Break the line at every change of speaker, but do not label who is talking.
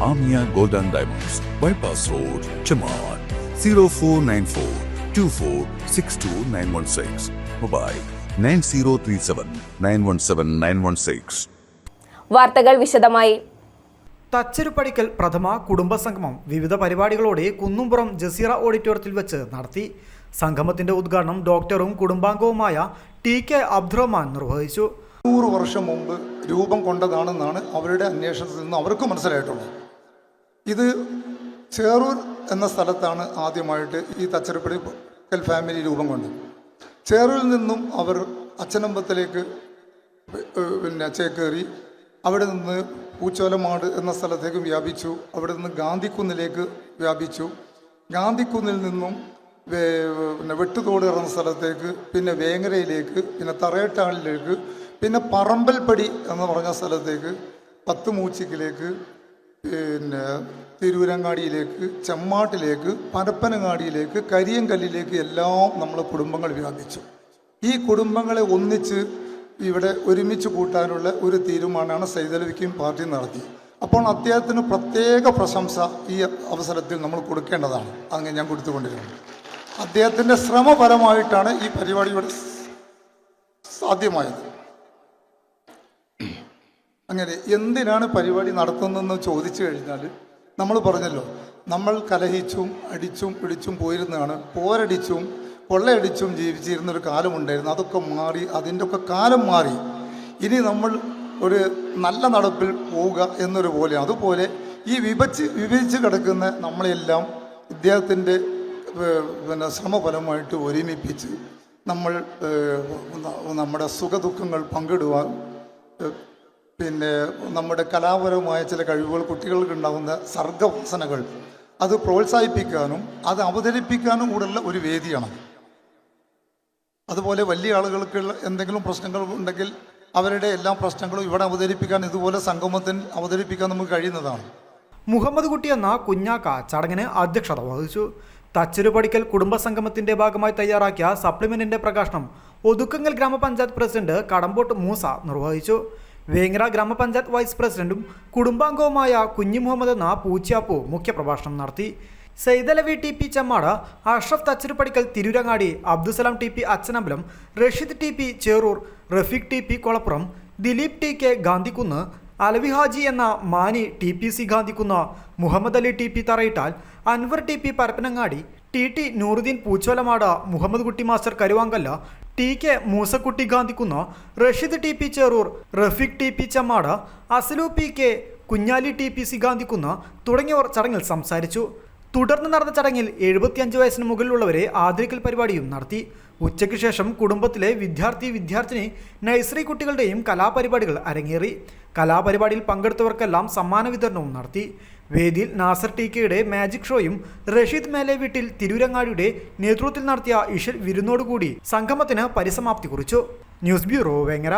Amia Golden Diamonds, Bypass Road, Chamar, 0494 2462916. Mobile 9037 917 916.
വാർത്തകൾ വിശദമായി
തച്ചരുപ്പടിക്കൽ പ്രഥമ കുടുംബസംഗമം വിവിധ പരിപാടികളോടെ കുന്നുംപുറം ജസീറ ഓഡിറ്റോറിയത്തിൽ വെച്ച് നടത്തി സംഗമത്തിന്റെ ഉദ്ഘാടനം ഡോക്ടറും കുടുംബാംഗവുമായ ടി കെ അബ്ദുറഹ്മാൻ നിർവഹിച്ചു
നൂറ് വർഷം മുമ്പ് രൂപം കൊണ്ടതാണെന്നാണ് അവരുടെ അന്വേഷണത്തിൽ നിന്ന് അവർക്ക് മനസ്സിലായിട്ടുള്ളത് ഇത് ചേറൂർ എന്ന സ്ഥലത്താണ് ആദ്യമായിട്ട് ഈ തച്ചരപ്പടിക്കൽ ഫാമിലി രൂപം കൊണ്ടത്. ചേറൂരിൽ നിന്നും അവർ അച്ഛനമ്പലത്തിലേക്ക് പിന്നെ ചേക്കേറി അവിടെ നിന്ന് പൂച്ചോലമാട് എന്ന സ്ഥലത്തേക്ക് വ്യാപിച്ചു. അവിടെ നിന്ന് ഗാന്ധിക്കുന്നിലേക്ക് വ്യാപിച്ചു. ഗാന്ധിക്കുന്നിൽ നിന്നും പിന്നെ വെട്ടുതോട് ഇറങ്ങുന്ന സ്ഥലത്തേക്ക് പിന്നെ വേങ്ങരയിലേക്ക് പിന്നെ തറയട്ടാളിലേക്ക് പിന്നെ പറമ്പൽപ്പടി എന്ന് പറഞ്ഞ സ്ഥലത്തേക്ക് പത്ത് മൂച്ചിക്കിലേക്ക് പിന്നെ തിരൂരങ്ങാടിയിലേക്ക് ചെമ്മാട്ടിലേക്ക് പരപ്പനങ്ങാടിയിലേക്ക് കരിയങ്കല്ലിലേക്ക് എല്ലാം നമ്മളെ കുടുംബങ്ങൾ വ്യാപിച്ചു. ഈ കുടുംബങ്ങളെ ഒന്നിച്ച് ഇവിടെ ഒരുമിച്ച് കൂട്ടാനുള്ള ഒരു തീരുമാനമാണ് സൈതലവിക്കും പാർട്ടി നടത്തി. അപ്പോൾ അദ്ദേഹത്തിന് പ്രത്യേക പ്രശംസ ഈ അവസരത്തിൽ നമ്മൾ കൊടുക്കേണ്ടതാണ്. അങ്ങനെ ഞാൻ കൊടുത്തുകൊണ്ടിരുന്നത് അദ്ദേഹത്തിന്റെ ശ്രമപരമായിട്ടാണ് ഈ പരിപാടി ഇവിടെ സാധ്യമായത്. അങ്ങനെ എന്തിനാണ് പരിപാടി നടത്തുന്നതെന്ന് ചോദിച്ചു കഴിഞ്ഞാൽ നമ്മൾ പറഞ്ഞല്ലോ നമ്മൾ കലഹിച്ചും അടിച്ചും പിടിച്ചും പോയിരുന്നതാണ്. പോരടിച്ചും കൊള്ളയടിച്ചും ജീവിച്ചിരുന്നൊരു കാലമുണ്ടായിരുന്നു. അതൊക്കെ മാറി അതിന്റെ ഒക്കെ കാലം മാറി. ഇനി നമ്മൾ ഒരു നല്ല നടപ്പിൽ പോവുക എന്നൊരു പോലെ അതുപോലെ ഈ വിഭജിച്ച് വിഭജിച്ച് കിടക്കുന്ന നമ്മളെല്ലാം ഇദ്ദേഹത്തിന്റെ പിന്നെ ശ്രമഫലമായിട്ട് ഒരുമിപ്പിച്ച് നമ്മൾ നമ്മുടെ സുഖ നമ്മുടെ സുഖദുഃഖങ്ങൾ പങ്കിടുവാൻ പിന്നെ നമ്മുടെ കലാപരമായ ചില കഴിവുകൾ കുട്ടികൾക്ക് ഉണ്ടാകുന്ന സർഗവാസനകൾ അത് പ്രോത്സാഹിപ്പിക്കാനും അത് അവതരിപ്പിക്കാനും കൂടെയുള്ള ഒരു വേദിയാണ്. അതുപോലെ വലിയ ആളുകൾക്ക് എന്തെങ്കിലും പ്രശ്നങ്ങൾ ഉണ്ടെങ്കിൽ അവരുടെ എല്ലാ പ്രശ്നങ്ങളും ഇവിടെ അവതരിപ്പിക്കാൻ ഇതുപോലെ സംഗമത്തിൽ അവതരിപ്പിക്കാൻ നമുക്ക് കഴിയുന്നതാണ്.
മുഹമ്മദ് കുട്ടി എന്ന കുഞ്ഞാക്ക ചടങ്ങിന് അധ്യക്ഷത വഹിച്ചു. തച്ചരുപടിക്കൽ കുടുംബസംഗമത്തിന്റെ ഭാഗമായി തയ്യാറാക്കിയ സപ്ലിമെന്റിന്റെ പ്രകാശനം ഒതുക്കങ്ങൽ ഗ്രാമപഞ്ചായത്ത് പ്രസിഡന്റ് കടമ്പോട്ട് മൂസ നിർവഹിച്ചു. വേങ്ങര ഗ്രാമപഞ്ചായത്ത് വൈസ് പ്രസിഡന്റും കുടുംബാംഗവുമായ കുഞ്ഞു മുഹമ്മദ് നാ പൂച്ചിയാപ്പു മുഖ്യപ്രഭാഷണം നടത്തി. Saithalavi T P Chemmad Ashraf Thacharupadikkal Tirurangadi Abdussalam T P Achanambalam Rasheed T P Cherur Rafeeq T P Kolappuram Dileep T K Gandhikunnu Alavi Haji എന്ന Mani T P C Gandhikunnu Muhammad Ali T P Tharayittal Anwar T P Parappanangadi T T Nooruddeen Poocholamad Muhammad Kutty master Karuvankallu T K Moosakutty Gandhikunnu Rasheed T P Cherur Rafeeq T P Chemmad Asalu P K Kunjali T P C Gandhikunnu തുടങ്ങിയവർ ചടങ്ങിൽ സംസാരിച്ചു. തുടർന്ന് നടന്ന ചടങ്ങിൽ എഴുപത്തിയഞ്ച് വയസ്സിന് മുകളിലുള്ളവരെ ആദരിക്കൽ പരിപാടിയും നടത്തി. ഉച്ചയ്ക്ക് ശേഷം കുടുംബത്തിലെ വിദ്യാർത്ഥി വിദ്യാർത്ഥിനി നഴ്സറി കുട്ടികളുടെയും കലാപരിപാടികൾ അരങ്ങേറി. കലാപരിപാടിയിൽ പങ്കെടുത്തവർക്കെല്ലാം സമ്മാന വിതരണവും നടത്തി. വേദിയിൽ നാസർ ടി കെയുടെ മാജിക് ഷോയും റഷീദ് മേലെ വീട്ടിൽ തിരൂരങ്ങാടിയുടെ നേതൃത്വത്തിൽ നടത്തിയ ഇഷൽ വിരുന്നോടുകൂടി സംഗമത്തിന് പരിസമാപ്തി കുറിച്ചു. News bureau Vengara.